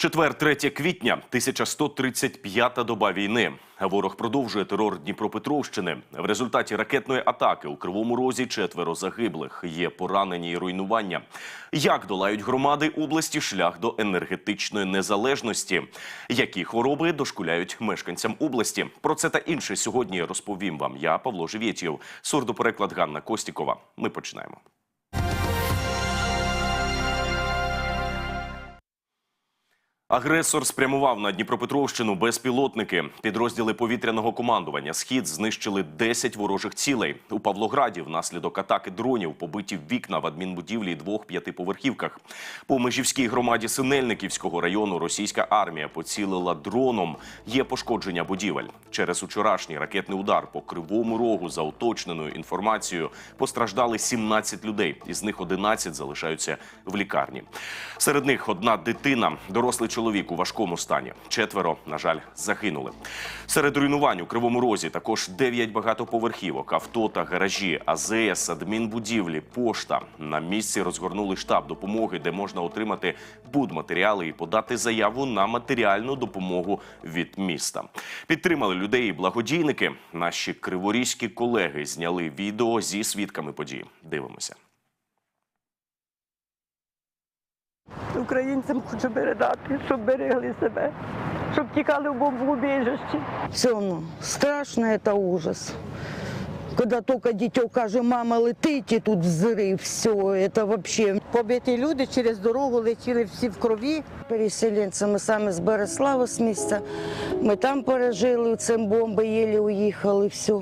Четвер, 3 квітня, 1135-та доба війни. Ворог продовжує терор Дніпропетровщини. В результаті ракетної атаки у Кривому Розі четверо загиблих. Є поранені і руйнування. Як долають громади області шлях до енергетичної незалежності? Які хвороби дошкуляють мешканцям області? Про це та інше сьогодні розповім вам. Я Павло Живєтєв, сурдопереклад Ганна Костікова. Ми починаємо. Агресор спрямував на Дніпропетровщину безпілотники. Підрозділи повітряного командування Схід знищили 10 ворожих цілей. У Павлограді внаслідок атаки дронів побиті вікна в адмінбудівлі двох п'ятиповерхівках. По межівській громаді Синельниківського району російська армія поцілила дроном. Є пошкодження будівель. Через учорашній ракетний удар по кривому рогу за уточненою інформацією постраждали 17 людей. Із них 11 залишаються в лікарні. Серед них одна дитина, дорослий чоловік у важкому стані. Четверо, на жаль, загинули. Серед руйнувань у Кривому Розі також 9 багатоповерхівок, авто та гаражі, АЗС, адмінбудівлі, пошта. На місці розгорнули штаб допомоги, де можна отримати будматеріали і подати заяву на матеріальну допомогу від міста. Підтримали людей і благодійники. Наші криворізькі колеги зняли відео зі свідками події. Дивимося. Українцям хочу передати, щоб берегли себе, щоб тікали в бомбоубіжище. Все равно страшно, это ужас. Когда только дитё каже, мама, летить, і тут взрыв, все, это вообще Побиті люди через дорогу летіли всі в крові. переселенці. Ми самі з Береслава з міста. Ми там пережили ці бомби, єлі уїхали, все.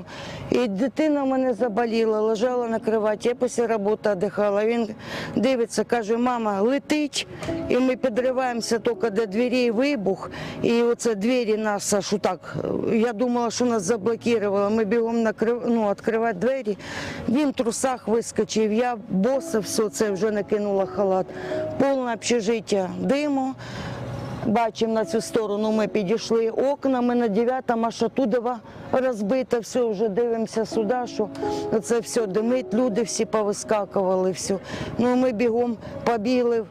І дитина в мене заболіла, лежала на кроваті, я після роботи віддихала. Він дивиться, каже, мама, летить. І ми підриваємося тільки до дверей вибух. І оце двері нас аж так. Я думала, що нас заблокували. Ми бігом накрив, ну, відкривати двері. Він в трусах вискочив, я боса, все це вже накинула халат. Повне общежиття диму. Бачимо на цю сторону, ми підійшли окнами на 9 аж оттуда розбите, все, вже дивимося сюди, що це все димить, люди всі повискакували, все. Ну, ми бігом побігли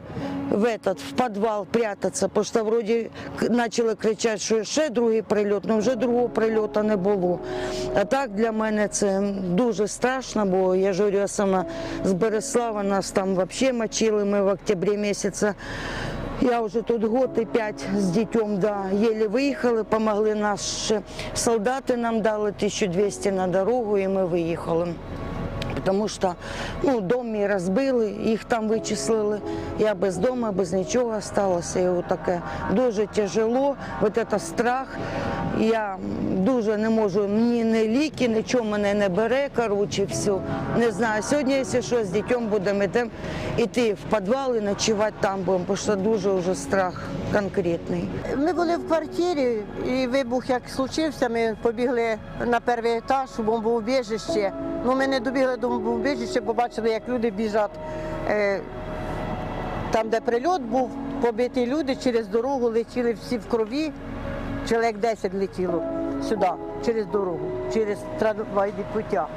в этот, в підвал прятатися, тому що вроді почали кричати, що ще другий прильот, ну вже другого прильоту не було. А так для мене це дуже страшно, бо я ж говорю, я сама з Береслава, нас там взагалі мочили, ми в октябрі місяці. Я вже тут год і п'ять з дітьом, да, єлі виїхали, помогли наші солдати нам дали 1200 на дорогу і ми виїхали. Тому що ну, дом мій розбили, їх там вичислили. Я без дому, без нічого залишилася. І таке дуже тяжело, вот це страх. Я дуже не можу, ні не ліки, нічого мене не бере, коротше, все. Не знаю. Сьогодні, якщо що, з дітьом будемо йти, в підвал і ночувати там будемо, тому що дуже вже страх конкретний. Ми були в квартирі, і вибух як случився, ми побігли на перший етаж у бомбоубіжище. Ну, ми не добігли до бомбоубіжища, бо бачили, як люди біжать. Е, Там, де прильот був, побиті люди через дорогу летіли всі в крові. Чоловік 10 летіло сюди, через дорогу, через трамвайні пуття.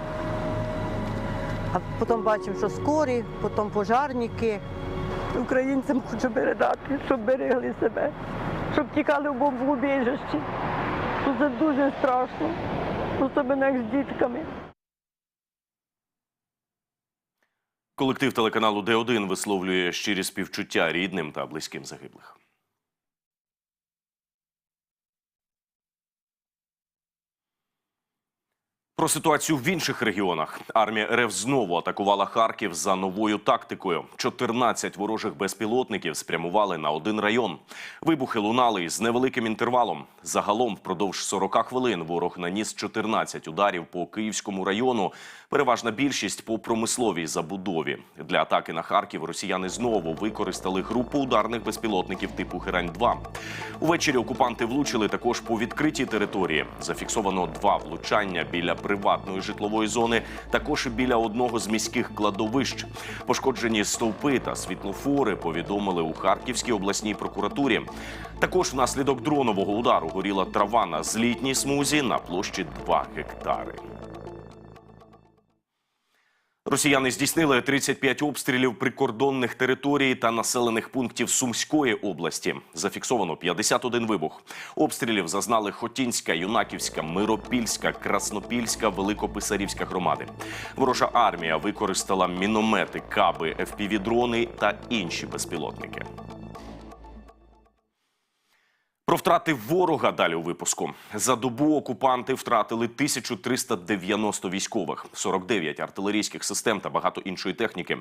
А потім бачимо, що скорі, потім пожарники. Українцям хочу передати, щоб берегли себе, щоб тікали в бомбоубіжище. Що Це дуже страшно, особливо як з дітками. Колектив телеканалу Д1 висловлює щирі співчуття рідним та близьким загиблих. Про ситуацію в інших регіонах. Армія РФ знову атакувала Харків за новою тактикою. 14 ворожих безпілотників спрямували на один район. Вибухи лунали із невеликим інтервалом. Загалом впродовж 40 хвилин ворог наніс 14 ударів по Київському району. Переважна більшість по промисловій забудові. Для атаки на Харків росіяни знову використали групу ударних безпілотників типу Герань-2. Увечері окупанти влучили також по відкритій території. Зафіксовано два влучання біля приватної житлової зони, також і біля одного з міських кладовищ. Пошкоджені стовпи та світлофори повідомили у Харківській обласній прокуратурі. Також внаслідок дронового удару горіла трава на злітній смузі на площі 2 гектари. Росіяни здійснили 35 обстрілів прикордонних територій та населених пунктів Сумської області. Зафіксовано 51 вибух. Обстрілів зазнали Хотінська, Юнаківська, Миропільська, Краснопільська, Великописарівська громади. Ворожа армія використала міномети, каби, FPV-дрони та інші безпілотники. Про втрати ворога далі у випуску. За добу окупанти втратили 1390 військових, 49 артилерійських систем та багато іншої техніки.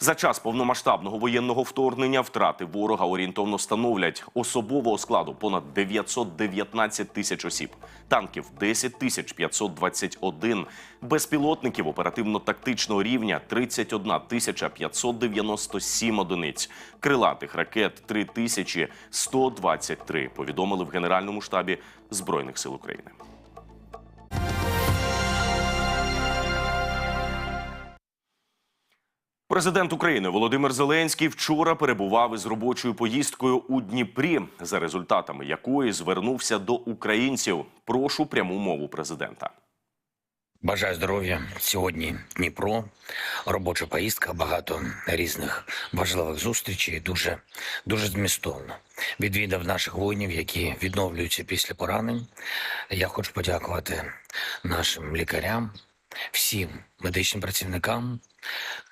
За час повномасштабного воєнного вторгнення втрати ворога орієнтовно становлять особового складу понад 919 тисяч осіб, танків 10 тисяч 521, безпілотників оперативно-тактичного рівня 31 тисяча 597 одиниць, крилатих ракет 3123, повідомили в Генеральному штабі Збройних сил України. Президент України Володимир Зеленський вчора перебував із робочою поїздкою у Дніпрі, за результатами якої звернувся до українців. Прошу пряму мову президента. Бажаю здоров'я сьогодні. Дніпро, робоча поїздка, багато різних важливих зустрічей. Дуже дуже змістовно. Відвідав наших воїнів, які відновлюються після поранень. Я хочу подякувати нашим лікарям, всім медичним працівникам,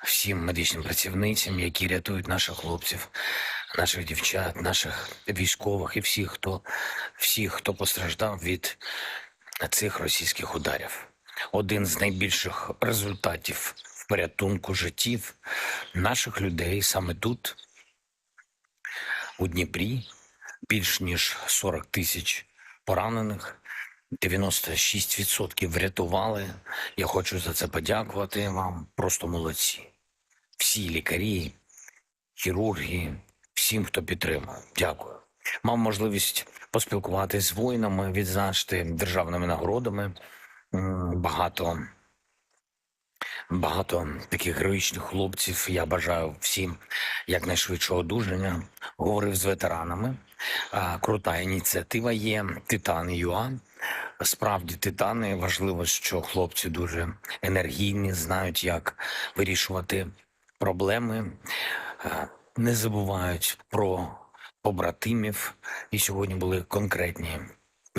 всім медичним працівницям, які рятують наших хлопців, наших дівчат, наших військових і всіх, хто всіх, хто постраждав від цих російських ударів один з найбільших результатів в порятунку життів наших людей саме тут, у Дніпрі, більш ніж 40 тисяч поранених. 96% врятували. Я хочу за це подякувати вам. Просто молодці. Всі лікарі, хірурги, всім, хто підтримав. Дякую. Мав можливість поспілкуватися з воїнами, відзначити державними нагородами. Багато, багато таких героїчних хлопців. Я бажаю всім якнайшвидшого одужання. Говорив з ветеранами. Крута ініціатива є Титани ЮА. Справді, титани важливо, що хлопці дуже енергійні, знають, як вирішувати проблеми, не забувають про побратимів. І сьогодні були конкретні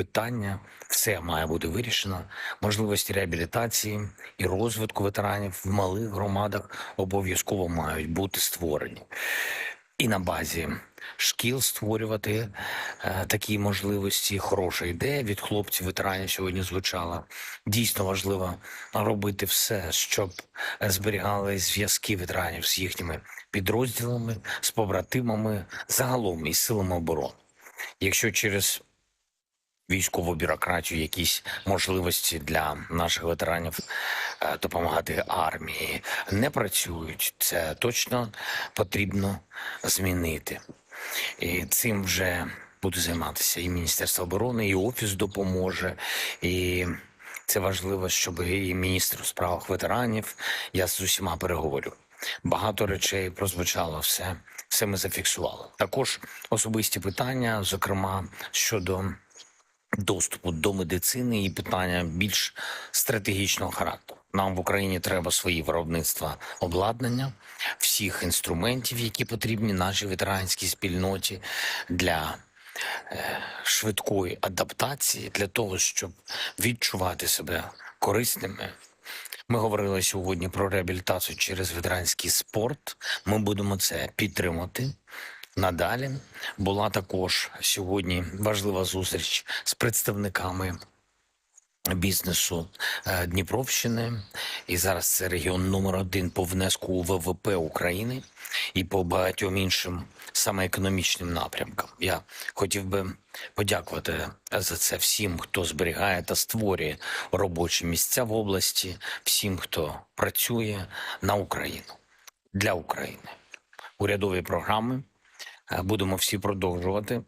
питання. Все має бути вирішено. Можливості реабілітації і розвитку ветеранів в малих громадах обов'язково мають бути створені. І на базі шкіл створювати е, такі можливості. Хороша ідея від хлопців ветеранів сьогодні звучала. Дійсно важливо робити все, щоб зберігали зв'язки ветеранів з їхніми підрозділами, з побратимами, загалом із силами оборони. Якщо через військову бюрократію, якісь можливості для наших ветеранів е, допомагати армії не працюють. Це точно потрібно змінити. І цим вже буде займатися і Міністерство оборони, і Офіс допоможе. І це важливо, щоб і міністр у справах ветеранів. Я з усіма переговорю. Багато речей прозвучало все. Все ми зафіксували. Також особисті питання, зокрема щодо доступу до медицини і питання більш стратегічного характеру. Нам в Україні треба свої виробництва обладнання, всіх інструментів, які потрібні нашій ветеранській спільноті для е, швидкої адаптації, для того, щоб відчувати себе корисними. Ми говорили сьогодні про реабілітацію через ветеранський спорт. Ми будемо це підтримати. Надалі була також сьогодні важлива зустріч з представниками бізнесу е, Дніпровщини. І зараз це регіон номер один по внеску у ВВП України і по багатьом іншим саме економічним напрямкам. Я хотів би подякувати за це всім, хто зберігає та створює робочі місця в області, всім, хто працює на Україну для України. Урядові програми будемо всі продовжувати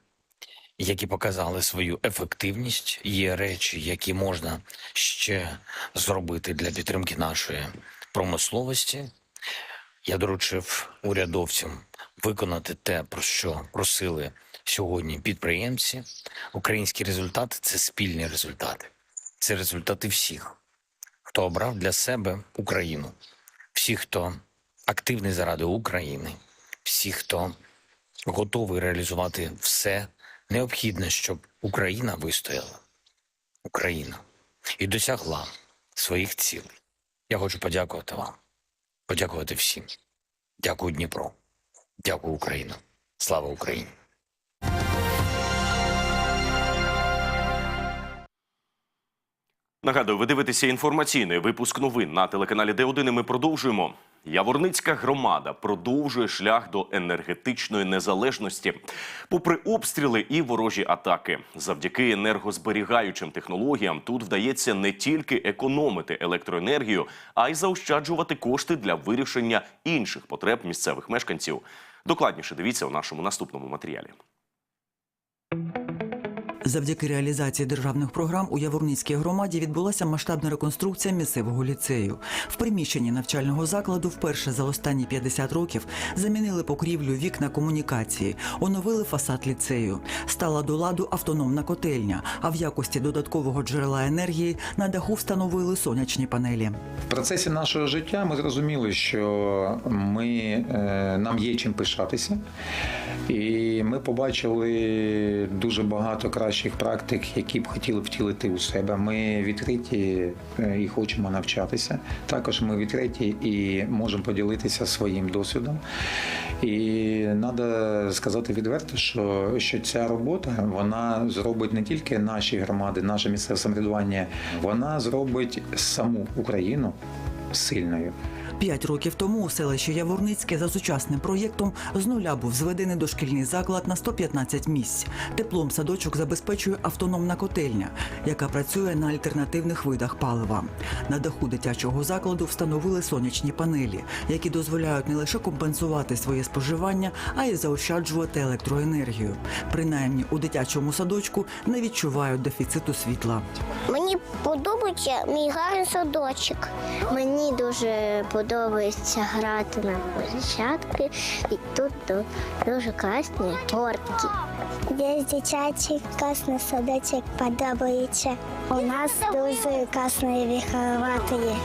які показали свою ефективність. Є речі, які можна ще зробити для підтримки нашої промисловості. Я доручив урядовцям виконати те, про що просили сьогодні підприємці. Українські результати це спільні результати, це результати всіх, хто обрав для себе Україну. всіх, хто активний заради України, всіх, хто готовий реалізувати все необхідне, щоб Україна вистояла. Україна і досягла своїх цілей. Я хочу подякувати вам, подякувати всім. Дякую, Дніпро. Дякую, Україна. Слава Україні! Нагадую, ви дивитеся інформаційний випуск новин на телеканалі Д1 і ми продовжуємо. Яворницька громада продовжує шлях до енергетичної незалежності. Попри обстріли і ворожі атаки, завдяки енергозберігаючим технологіям тут вдається не тільки економити електроенергію, а й заощаджувати кошти для вирішення інших потреб місцевих мешканців. Докладніше дивіться у нашому наступному матеріалі. Завдяки реалізації державних програм у Яворницькій громаді відбулася масштабна реконструкція місцевого ліцею. В приміщенні навчального закладу вперше за останні 50 років замінили покрівлю вікна комунікації, оновили фасад ліцею. Стала до ладу автономна котельня, а в якості додаткового джерела енергії на даху встановили сонячні панелі. В процесі нашого життя ми зрозуміли, що ми, е, нам є чим пишатися, і ми побачили дуже багато кращих практик, які б хотіли втілити у себе. Ми відкриті е, і хочемо навчатися. Також ми відкриті і можемо поділитися своїм досвідом. І треба сказати відверто, що, що ця робота вона зробить не тільки наші громади, наше місцеве самоврядування, вона зробить саму Україну сильною. П'ять років тому у селищі Яворницьке за сучасним проєктом з нуля був зведений дошкільний заклад на 115 місць. Теплом садочок забезпечує автономна котельня, яка працює на альтернативних видах палива. На даху дитячого закладу встановили сонячні панелі, які дозволяють не лише компенсувати своє споживання, а й заощаджувати електроенергію. Принаймні у дитячому садочку не відчувають дефіциту світла. Мені подобається мій гарний садочок. Мені дуже подобається грати на площадки. І тут дуже класні горки. Десь дитячий класний садочок подобається. У нас дуже класний вихователі.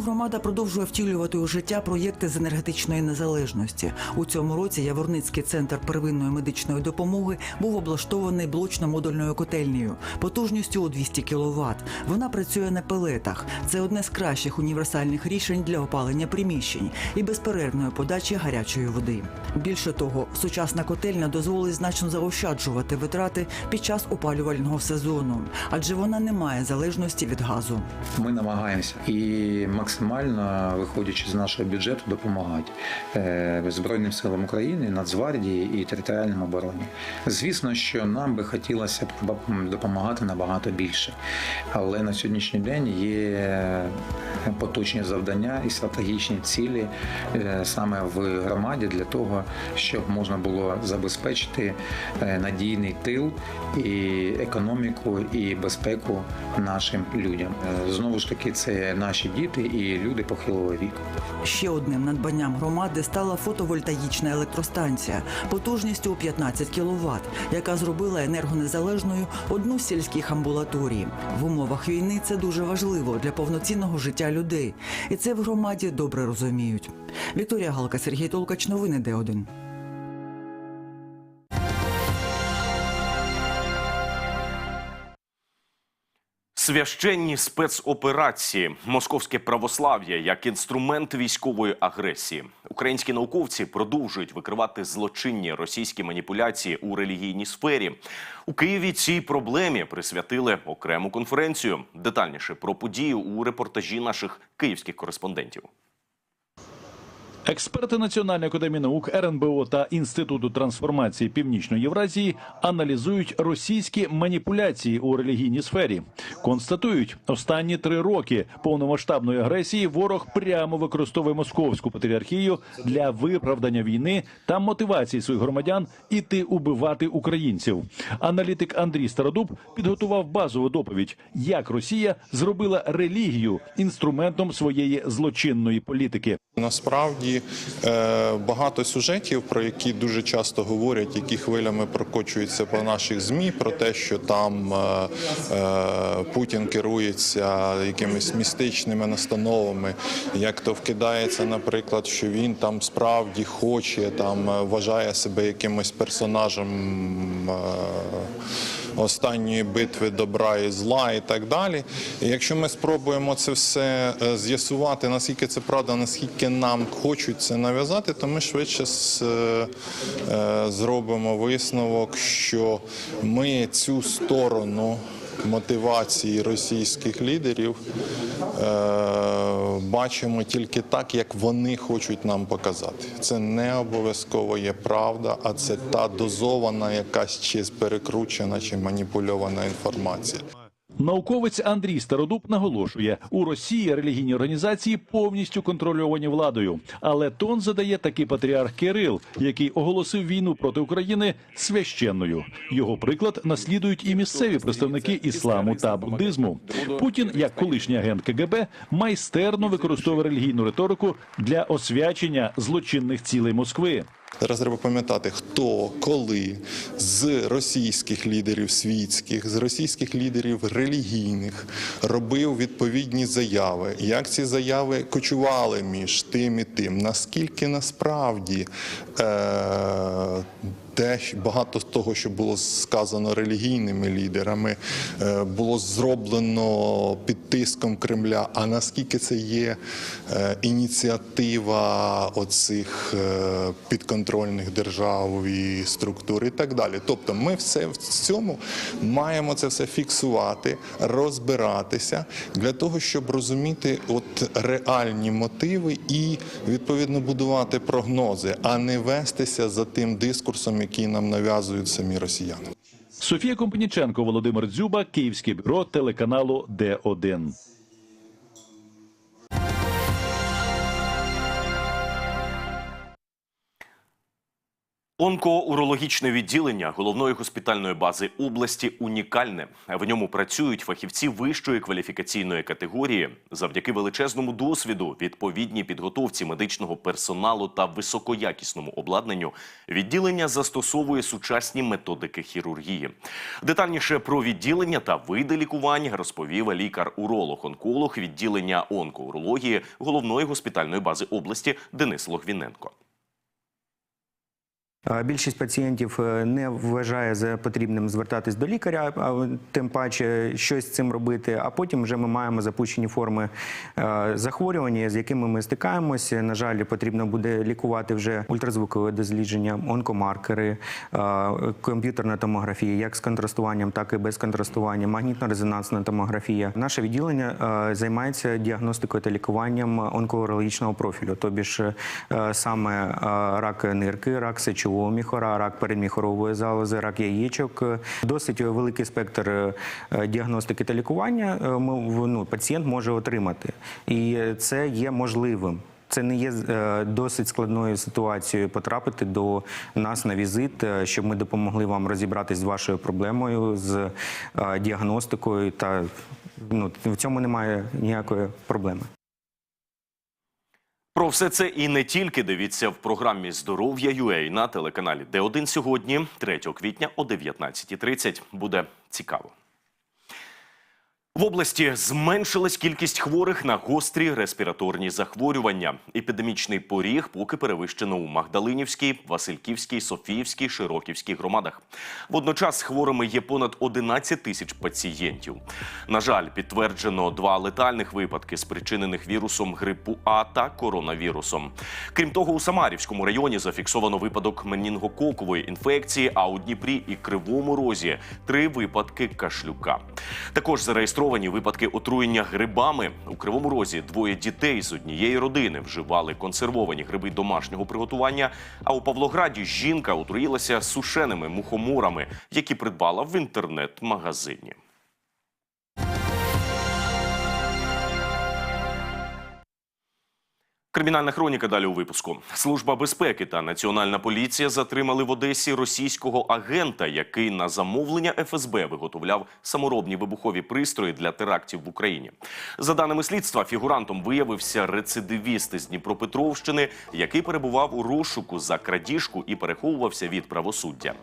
Громада продовжує втілювати у життя проєкти з енергетичної незалежності. У цьому році Яворницький центр первинної медичної допомоги був облаштований блочно-модульною котельнею потужністю у 200 кВт. Вона працює на пелетах. Це одне з кращих універсальних рішень для опалення приміщень і безперервної подачі гарячої води. Більше того, сучасна котельня дозволить значно заощаджувати витрати під час опалювального сезону, адже вона не має залежності від газу. Ми намагаємося і максимально, виходячи з нашого бюджету, допомагати е, Збройним силам України, Нацгвардії і територіальним обороні. Звісно, що нам би хотілося допомагати набагато більше, але на сьогоднішній день є поточні завдання і стратегічні цілі е, саме в громаді для того, щоб можна було забезпечити е, надійний тил і економіку і безпеку нашим людям. Знову ж таки, це наші діти і люди похилого віку. Ще одним надбанням громади стала фотовольтаїчна електростанція потужністю у 15 кВт, яка зробила енергонезалежною одну з сільських амбулаторій. В умовах війни це дуже важливо для повноцінного життя людей, і це в громаді добре розуміють. Вікторія Галка, Сергій Толкач, новини Д1. Священні спецоперації, московське православ'я як інструмент військової агресії. Українські науковці продовжують викривати злочинні російські маніпуляції у релігійній сфері. У Києві цій проблемі присвятили окрему конференцію. Детальніше про подію у репортажі наших київських кореспондентів. Експерти Національної академії наук РНБО та Інституту трансформації Північної Євразії аналізують російські маніпуляції у релігійній сфері. Констатують, останні три роки повномасштабної агресії ворог прямо використовує московську патріархію для виправдання війни та мотивації своїх громадян іти убивати українців. Аналітик Андрій Стародуб підготував базову доповідь, як Росія зробила релігію інструментом своєї злочинної політики. Насправді насправді е, багато сюжетів, про які дуже часто говорять, які хвилями прокочуються по наших змі, про те, що там е, е, Путін керується якимись містичними настановами, як то вкидається, наприклад, що він там справді хоче, там вважає себе якимось персонажем. Останньої битви добра і зла і так далі. І якщо ми спробуємо це все е, з'ясувати, наскільки це правда, наскільки нам хочуть це нав'язати, то ми швидше е, е, зробимо висновок, що ми цю сторону мотивації російських лідерів е, бачимо тільки так, як вони хочуть нам показати. Це не обов'язково є правда, а це та дозована, якась чи перекручена, чи маніпульована інформація. Науковець Андрій Стародуб наголошує, у Росії релігійні організації повністю контрольовані владою. Але тон задає такий патріарх Кирил, який оголосив війну проти України священною. Його приклад наслідують і місцеві представники ісламу та буддизму. Путін, як колишній агент КГБ, майстерно використовує релігійну риторику для освячення злочинних цілей Москви. Зараз треба пам'ятати, хто, коли з російських лідерів світських, з російських лідерів релігійних робив відповідні заяви. Як ці заяви кочували між тим і тим? Наскільки насправді е- те, багато з того, що було сказано релігійними лідерами, е, було зроблено під тиском Кремля. А наскільки це є е, ініціатива оцих е, підконтрольних держав і структур і так далі. Тобто, ми все в цьому маємо це все фіксувати, розбиратися для того, щоб розуміти от реальні мотиви і відповідно будувати прогнози, а не вестися за тим дискурсом, який нам нав'язують самі росіяни. Софія Компаніченко, Володимир Дзюба, Київське бюро телеканалу Д1. Онкоурологічне відділення головної госпітальної бази області унікальне. В ньому працюють фахівці вищої кваліфікаційної категорії завдяки величезному досвіду, відповідній підготовці медичного персоналу та високоякісному обладнанню. Відділення застосовує сучасні методики хірургії. Детальніше про відділення та види лікувань розповів лікар-уролог-онколог відділення онкоурології головної госпітальної бази області Денис Логвіненко. Більшість пацієнтів е, не вважає за потрібним звертатись до лікаря, а тим паче щось з цим робити. А потім вже ми маємо запущені форми е, захворювання, з якими ми стикаємося. На жаль, потрібно буде лікувати вже ультразвукове дослідження, онкомаркери, е, комп'ютерна томографія, як з контрастуванням, так і без контрастування, магнітно-резонансна томографія. Наше відділення займається діагностикою та лікуванням онкоурологічного профілю, тобі ж саме рак нирки, рак сечового міхора, рак передміхорової залози, рак яєчок. Досить великий спектр е, діагностики та лікування е, ну, пацієнт може отримати. І це є можливим. Це не є е, досить складною ситуацією потрапити до нас на візит, щоб ми допомогли вам розібратись з вашою проблемою, з діагностикою. Та ну, в цьому немає ніякої проблеми. Про все це і не тільки дивіться в програмі Здоров'я UA на телеканалі Д1 сьогодні, 3 квітня о 19.30. Буде цікаво. В області зменшилась кількість хворих на гострі респіраторні захворювання. Епідемічний поріг поки перевищено у Магдалинівській, Васильківській, Софіївській, Широківській громадах. Водночас хворими є понад 11 тисяч пацієнтів. На жаль, підтверджено два летальних випадки, спричинених вірусом грипу А та коронавірусом. Крім того, у Самарівському районі зафіксовано випадок менінгококової інфекції, а у Дніпрі і Кривому Розі три випадки кашлюка. Також зареєстровані випадки отруєння грибами. У Кривому Розі двоє дітей з однієї родини вживали консервовані гриби домашнього приготування. А у Павлограді жінка отруїлася сушеними мухоморами, які придбала в інтернет-магазині. Кримінальна хроніка далі у випуску. Служба безпеки та національна поліція затримали в Одесі російського агента, який на замовлення ФСБ виготовляв саморобні вибухові пристрої для терактів в Україні. За даними слідства, фігурантом виявився рецидивіст з Дніпропетровщини, який перебував у розшуку за крадіжку і переховувався від правосуддя.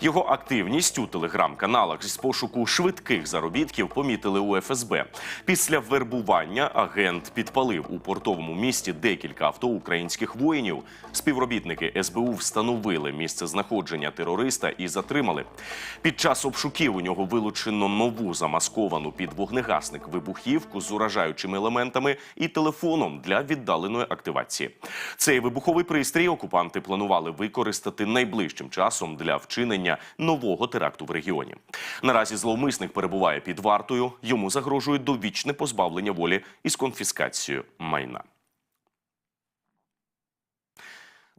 Його активність у телеграм-каналах з пошуку швидких заробітків помітили у ФСБ. Після вербування агент підпалив у портовому місті декілька авто українських воїнів. Співробітники СБУ встановили місце знаходження терориста і затримали. Під час обшуків у нього вилучено нову замасковану під вогнегасник вибухівку з уражаючими елементами і телефоном для віддаленої активації. Цей вибуховий пристрій окупанти планували використати найближчим часом для вчинення нового теракту в регіоні. Наразі зловмисник перебуває під вартою. Йому загрожує довічне позбавлення волі із конфіскацією майна.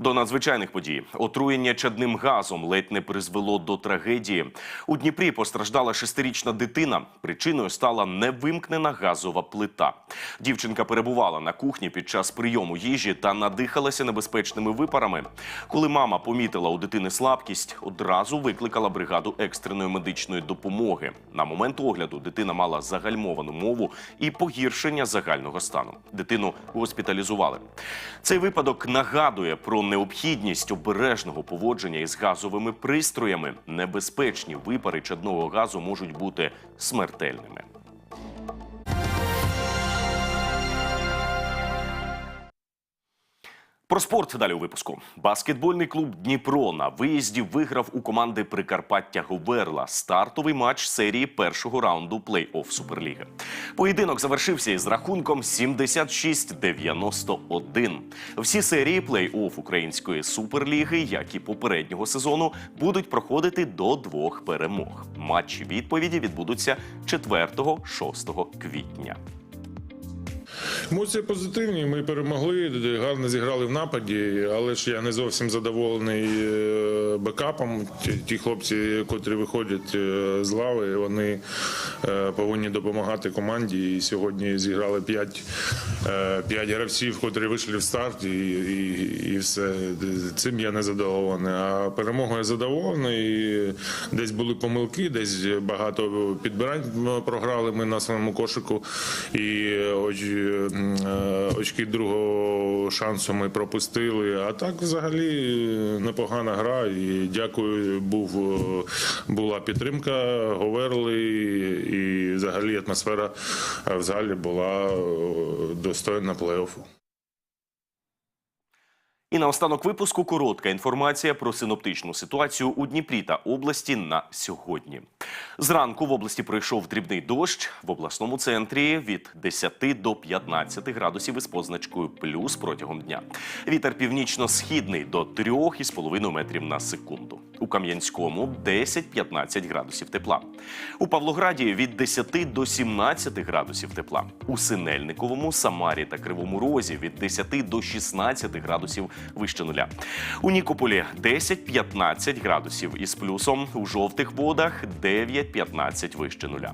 До надзвичайних подій отруєння чадним газом ледь не призвело до трагедії. У Дніпрі постраждала шестирічна дитина. Причиною стала невимкнена газова плита. Дівчинка перебувала на кухні під час прийому їжі та надихалася небезпечними випарами. Коли мама помітила у дитини слабкість, одразу викликала бригаду екстреної медичної допомоги. На момент огляду дитина мала загальмовану мову і погіршення загального стану. Дитину госпіталізували. Цей випадок нагадує про необхідність обережного поводження із газовими пристроями. Небезпечні випари чадного газу можуть бути смертельними. Про спорт далі у випуску. Баскетбольний клуб Дніпро на виїзді виграв у команди Прикарпаття Говерла стартовий матч серії першого раунду плей-офф Суперліги. Поєдинок завершився із рахунком 76-91. Всі серії плей-офф української суперліги, як і попереднього сезону, будуть проходити до двох перемог. Матчі відповіді відбудуться 4-6 квітня. Емоції позитивні. Ми перемогли, гарно зіграли в нападі, але ж я не зовсім задоволений е, бекапом. Ті, хлопці, котрі виходять е, з лави, вони е, повинні допомагати команді. І сьогодні зіграли 5, 5 гравців, котрі вийшли в старт, і, і, і все. Цим я не задоволений. А перемогою задоволений. Десь були помилки, десь багато підбирань програли ми на своєму кошику. І ось, очки другого шансу ми пропустили. А так взагалі непогана гра. І дякую, був, е, була підтримка, говорили, і взагалі атмосфера в залі була е, достойна плей-оффу. І наостанок випуску коротка інформація про синоптичну ситуацію у Дніпрі та області на сьогодні. Зранку в області пройшов дрібний дощ в обласному центрі від 10 до 15 градусів із позначкою плюс протягом дня. Вітер північно-східний до 3,5 метрів на секунду. У Кам'янському 10-15 градусів тепла. У Павлограді від 10 до 17 градусів тепла. У Синельниковому, Самарі та Кривому Розі від 10 до 16 градусів вище нуля. У Нікополі 10-15 градусів із плюсом. У жовтих водах 9-15 вище нуля.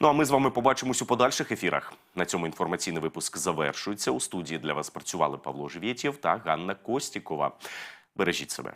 Ну а ми з вами побачимось у подальших ефірах. На цьому інформаційний випуск завершується. У студії для вас працювали Павло Живєтєв та Ганна Костікова. Бережіть себе.